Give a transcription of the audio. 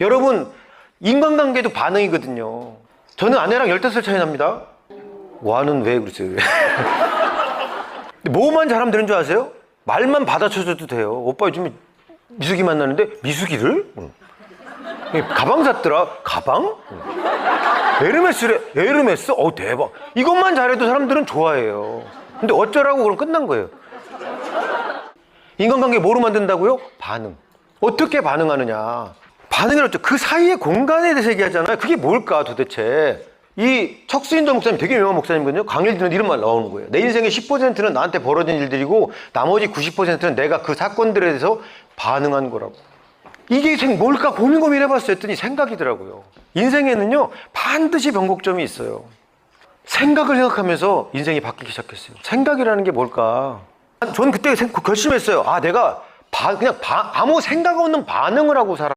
여러분, 인간관계도 반응이거든요. 저는 아내랑 15살 차이 납니다. 와는 왜 그러세요? 뭐만 잘하면 되는 줄 아세요? 말만 받아쳐줘도 돼요. 오빠 요즘에 미숙이 만나는데 미숙이를? 응. 가방 샀더라. 가방? 응. 에르메스래. 에르메스? 어 대박. 이것만 잘해도 사람들은 좋아해요. 근데 어쩌라고 그럼 끝난 거예요. 인간관계 뭐로 만든다고요? 반응. 어떻게 반응하느냐. 반응을 어쩌 그 사이의 공간에 대해서 얘기하잖아요. 그게 뭘까 도대체. 이 척수인도 목사님 되게 유명한 목사님이거든요. 강의를 듣는 이런 말 나오는 거예요. 내 인생의 10%는 나한테 벌어진 일들이고 나머지 90%는 내가 그 사건들에 대해서 반응한 거라고. 이게 생 뭘까 고민 고민 해봤어요 했더니 생각이더라고요. 인생에는요 반드시 변곡점이 있어요. 생각을 생각하면서 인생이 바뀌기 시작했어요. 생각이라는 게 뭘까? 전 그때 생- 결심했어요. 아 내가 바- 그냥 바- 아무 생각 없는 반응을 하고 살아.